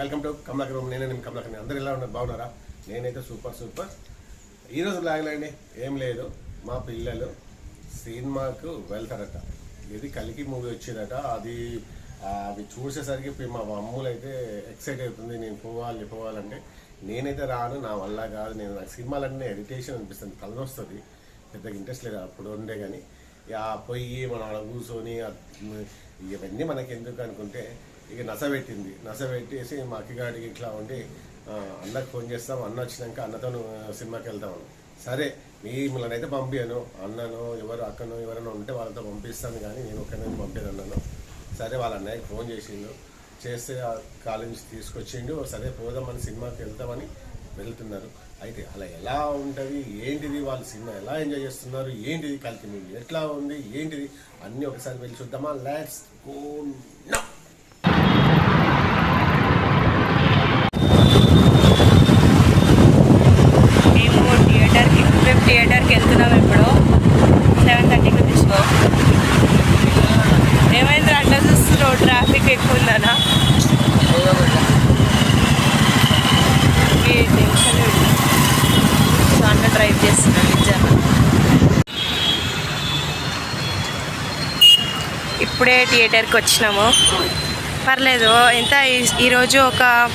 Welcome to Kamalakar room నేనే నేను కమలాకర్ అందరు ఎలా ఉన్నారు? బాగున్నారా? నేనైతే సూపర్ సూపర్. ఈరోజు లాగలండి ఏం లేదు. మా పిల్లలు సినిమాకు వెళ్తారట. ఇది కలికి మూవీ వచ్చిందట. అది అవి అది చూసేసరికి మా అమ్ములు అయితే ఎక్సైట్ అవుతుంది. నేను పోవాలి పోవాలంటే. నేనైతే రాను. నా వల్ల కాదు. నేను నాకు సినిమాలన్నీ ఎడిటేషన్ అనిపిస్తుంది. తలనొస్తుంది పెద్దగా ఇంట్రెస్ట్ లేదు. అప్పుడు ఉండే కానీ. పోయి మనం అక్కడ కూర్చొని ఇవన్నీ మనకి ఎందుకు అనుకుంటే ఇక నస పెట్టింది మా అక్కగాడికి ఇట్లా ఉండి అన్నకు ఫోన్ చేస్తాం. అన్న వచ్చినాక అన్నతో సినిమాకి వెళ్తాము సరే మిమ్మల్ని అయితే పంపించాను అన్నను ఎవరు అక్కను ఎవరైనా ఉంటే వాళ్ళతో పంపిస్తాను కానీ నేను ఒక్కనే పంపాను అన్నాను. సరే వాళ్ళ అన్నయ్యకి ఫోన్ చేసిండు. చేస్తే ఆ కాలేజ్ నుంచి తీసుకొచ్చిండు. సరే పోదామని సినిమాకి వెళ్తామని వెళ్తున్నారు. అయితే అలా ఎలా ఉంటుంది? ఏంటిది? వాళ్ళ సినిమా ఎలా ఎంజాయ్ చేస్తున్నారు? ఏంటిది కలిపి ఎట్లా ఉంది? ఏంటిది? అన్నీ ఒకసారి వెళ్ళి చూద్దామా? లెట్స్ గో నా మేము థియేటర్కి మేము థియేటర్కి వెళ్తున్నాం ఇప్పుడు సెవెన్ థర్టీకి తీసుకో ఏమైంది అట్లా చూస్తున్నావు ట్రాఫిక్ ఎక్కువ ఉందనా ఈ టెన్షన్ సో అన్న డ్రైవ్ చేస్తున్నాడు నిజంగా ఇప్పుడే థియేటర్కి వచ్చినాము. పర్లేదు ఎంత ఈ- ఈరోజు ఒక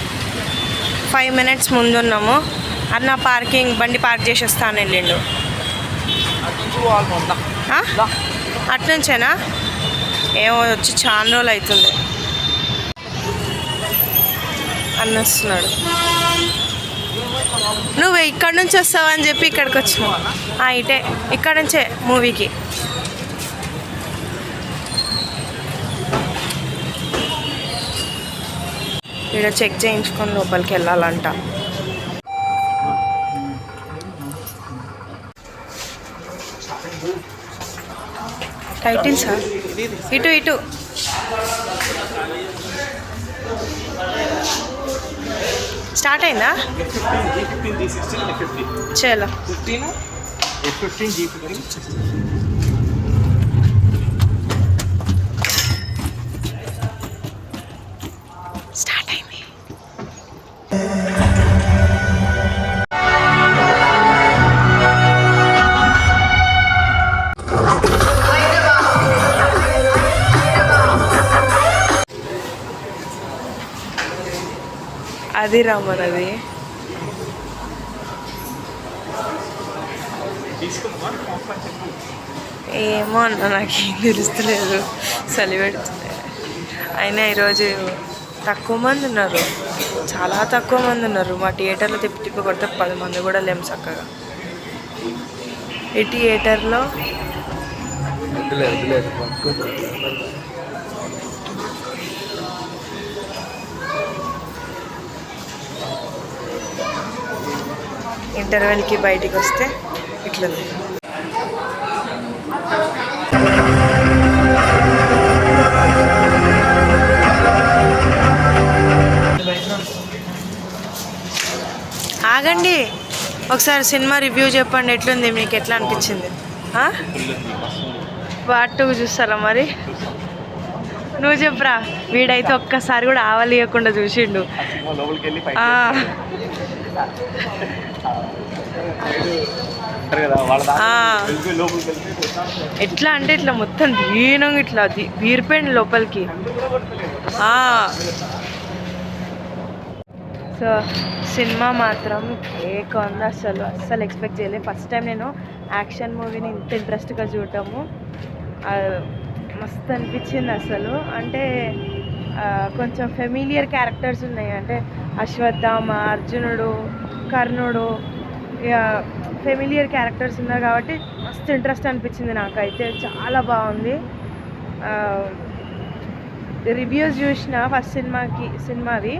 ఫైవ్ మినిట్స్ ముందున్నాము. అన్న పార్కింగ్ బండి పార్క్ చేసి వస్తాను వెళ్ళిండు అట్నుంచేనా? ఏమో వచ్చి చాలా రోజులు అవుతుంది అన్న వస్తున్నాడు నువ్వు ఇక్కడ నుంచి వస్తావని చెప్పి ఇక్కడికి వచ్చినావు. ఇటే ఇక్కడ నుంచే మూవీకి. ఇక్కడ చెక్ చేయించుకొని లోపలికి వెళ్ళాలంట. Title sir? ఇటు ఇటు. స్టార్ట్ అయిందా? చలో ఫిఫ్టీన్ అది రా తీసుకున్నామా ఏమో అన్న నాకేం తెలుస్తలేదు. చలి పెడుతుంది. అయినా ఈరోజు తక్కువ మంది ఉన్నారు. చాలా తక్కువ మంది ఉన్నారు. మా థియేటర్లో తిప్పి తిప్పి కొడితే పది మంది కూడా లేము చక్కగా. ఈ థియేటర్లో ఇంటర్వెల్కి బయటికి వస్తే ఇట్లుంది. ఆగండి. ఒకసారి సినిమా రివ్యూ చెప్పండి ఎట్లుంది మీకు ఎట్లా అనిపించింది? ఆ? పార్ట్ టూ చూస్తారా మరి? నువ్వు చెప్పరా? వీడైతే ఒక్కసారి కూడా ఆవలియకుండా చూసిండు. ఎట్లా అంటే ఇట్లా మొత్తం దీనంగా ఇట్లా ది- లోపలికి. సో సినిమా మాత్రం కేక్ ఉంది అసలు అస్సలు ఎక్స్పెక్ట్ చేయలేదు. ఫస్ట్ టైం నేను యాక్షన్ మూవీని ఇంత ఇంట్రెస్ట్గా చూడటము. మస్తు అనిపించింది అసలు. అంటే కొంచెం ఫెమిలియర్ క్యారెక్టర్స్ ఉన్నాయి. అంటే అశ్వత్థామ అర్జునుడు కర్ణుడు ఇక ఫెమిలియర్ క్యారెక్టర్స్ ఉన్నారు కాబట్టి మస్తు ఇంట్రెస్ట్ అనిపించింది నాకైతే. చాలా బాగుంది. రివ్యూస్ చూసిన ఫస్ట్ సినిమాకి సినిమావి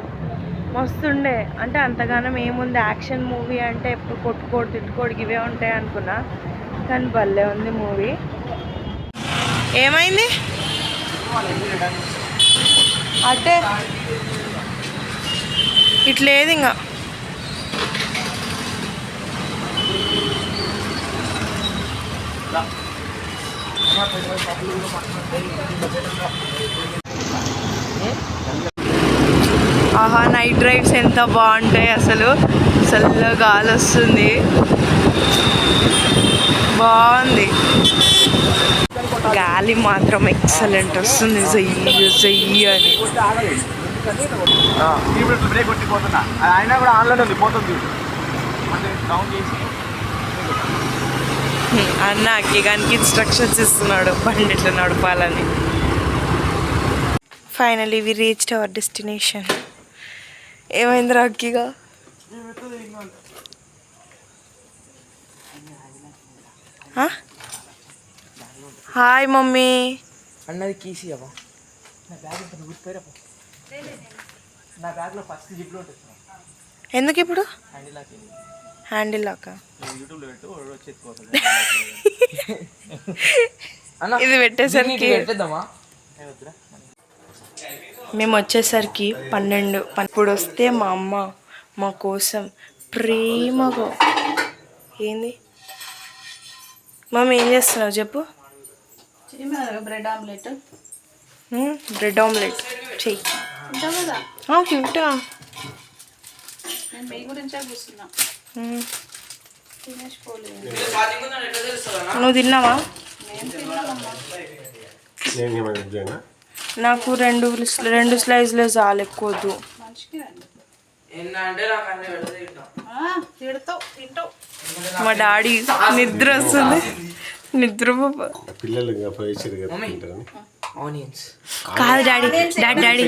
మస్తుండే. అంటే అంతగానం ఏముంది? యాక్షన్ మూవీ అంటే ఎప్పుడు కొట్టుకోడు తిట్టుకోడు ఇవే ఉంటాయి అనుకున్నా. కానీ భలే ఉంది మూవీ ఏమైంది? అంటే. ఇట్లేదు ఇంకా ఆహా నైట్ డ్రైవ్స్ ఎంత బాగుంటాయి అసలు. చల్ల గాలి వస్తుంది. బాగుంది. గాలి మాత్రం ఎక్సలెంట్ వస్తుంది. జయ్యి జయ్యి అని. బ్రేక్ కొట్టిపోతున్నా. అది అయినా కూడా ఆన్లైన్ ఉంది పోతుంది. అంటే డౌన్ చేసి అన్న అక్కిగానికి ఇన్స్ట్రక్షన్స్ ఇస్తున్నాడు. బండి ఎట్లా నడపాలని. Finally we reached our destination ఏమైందిరా అక్కిగా? ఆ? Hi mummy. అన్నది కీసి అవ్వ. నా బ్యాగ్ ఇంత గుర్తుపోయారా నా బ్యాగ్లో ఫస్ట్ జిప్లో ఉంటుంది ఎందుకు ఇప్పుడు హ్యాండిల్ లాకి హ్యాండిల్ అన్న ఇది పెట్టేసరికి మేము వచ్చేసరికి పన్నెండు పన్- ఇప్పుడు వస్తే మా అమ్మ మా కోసం ప్రేమగా ఏంది? మమ్మీ ఏం చేస్తున్నావు చెప్పు. Bread omelette. Bread omelette. చెయ్యి. తింటా. నువ్వు తిన్నావా? నాకు రెండు రెండు స్లైజ్లే చాలు తిడతావు తింటావు. మా డాడీ నిద్ర వస్తుంది. నిద్ర బాబా. పిల్లలు కదా daddy daddy daddy.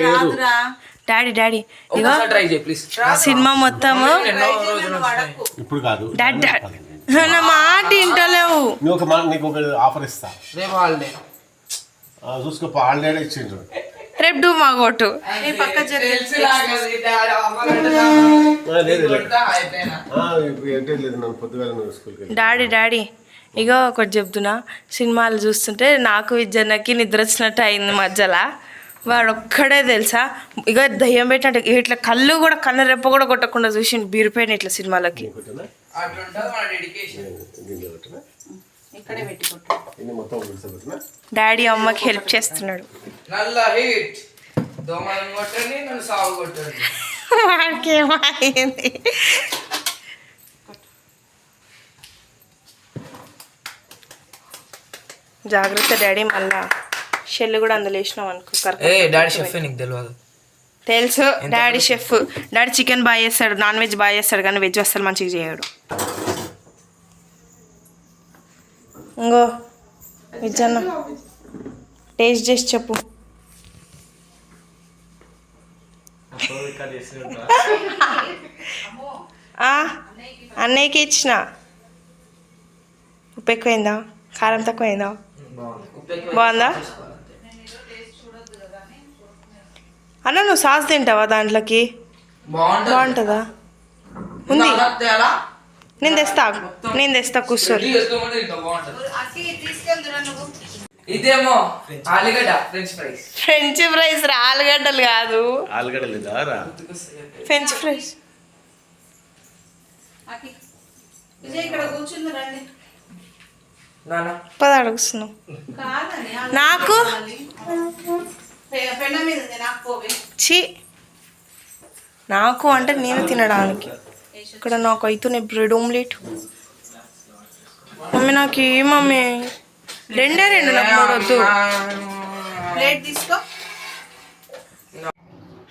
Daddy daddy ఇగో ఒకసారి ట్రై చేయి ప్లీజ్ సినిమా మొత్తము. ఇప్పుడు కాదు. Daddy daddy. నా మాట వింటలేవు. నువ్వు ఒక నీకు ఒక ఆఫర్ ఇస్తా. రేపు హాలిడే ఆ, చూసుకో ఇచ్చిండ్రు రేపు డూ మా కొట్టు డాడీ డాడీ ఇగో ఒకటి చెప్తున్నా. సినిమాలు చూస్తుంటే నాకు విజయన్నకి నిద్ర వచ్చినట్టు అయింది మధ్యలో. వాడు ఒక్కడే తెలుసా? ఇక దయ్యం పెట్టినట్టు ఇట్లా కళ్ళు కూడా కన్ను రెప్ప కూడా కొట్టకుండా చూసి బీరిపోయిన ఇట్లా సినిమాలకి. డాడీ అమ్మకి హెల్ప్ చేస్తున్నాడు. నల్ల హిట్. దోమలను కొట్టండి నన్ను సాగు కొట్టండి. వాడికి ఏమైంది జాగ్రత్త డాడీ మళ్ళా. షెల్ కూడా అందులో వేసినాం అనుకో ఏ కరెక్ట్ డాడీ షెఫ్ నీకు తెలియదు తెలుసు డాడీ షెఫ్. డాడీ చికెన్ బాగా చేస్తాడు నాన్ వెజ్ బాగా చేస్తాడు కానీ వెజ్ అస్సలు మంచిగా చేయడు. ఇంకో వెజ్ అన్న. టేస్ట్ చేసి చెప్పు. అన్నయ్యకి ఇచ్చిన. ఉప్పు ఎక్కువైందా? కారం తక్కువైందా? బాగుందా? అన్న నువ్వు సాస్ తింటావా దాంట్లోకి? బాగుంటుంది. ఉంది. నేను తెస్తా. నేను తెస్తా కూర్చోరు ఇదేమో ఆలుగడ్డ ఫ్రెంచ్ ఫ్రైస్ ఫ్రెంచ్ ఫ్రైస్ రా ఆలుగడ్డలు కాదు. ఆలుగడ్డ లేదా రా ఫ్రెంచ్ ఫ్రైస్ అకి విజయ్ ఇక్కడ కూర్చుంది రండి. నాన్న. పద అడుగుతున్నావు నాకు? పెండ మీద ఉంది, నాకు పోవే చి నాకు అంటే నేను తినడానికి. ఇక్కడ నాకు అవుతున్నాయి బ్రెడ్ ఆమ్లెట్ మమ్మీ నాకు ఏ మమ్మీ? రెండే రెండు నాకు మూడు వద్దు. ప్లేట్ తీసుకో.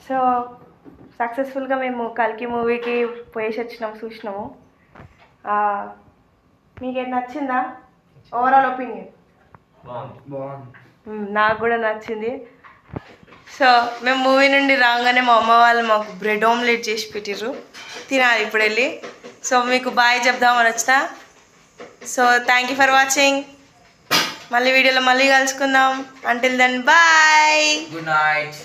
సో సక్సెస్ఫుల్గా మేము కల్కి మూవీకి పోయేసి వచ్చినాం చూసినాము. ఆ, మీకేం నచ్చిందా? ఓవరాల్ ఒపీనియన్ నాకు కూడా నచ్చింది. సో మేము మూవీ నుండి రాగానే మా అమ్మ వాళ్ళు మాకు బ్రెడ్ ఆమ్లెట్ చేసి పెట్టిర్రు. తినాలి ఇప్పుడు వెళ్ళి. సో మీకు బాయ్ చెప్దామని వచ్చిన. So thank you for watching మళ్ళీ వీడియోలో మళ్ళీ కలుసుకుందాం. Until then bye good night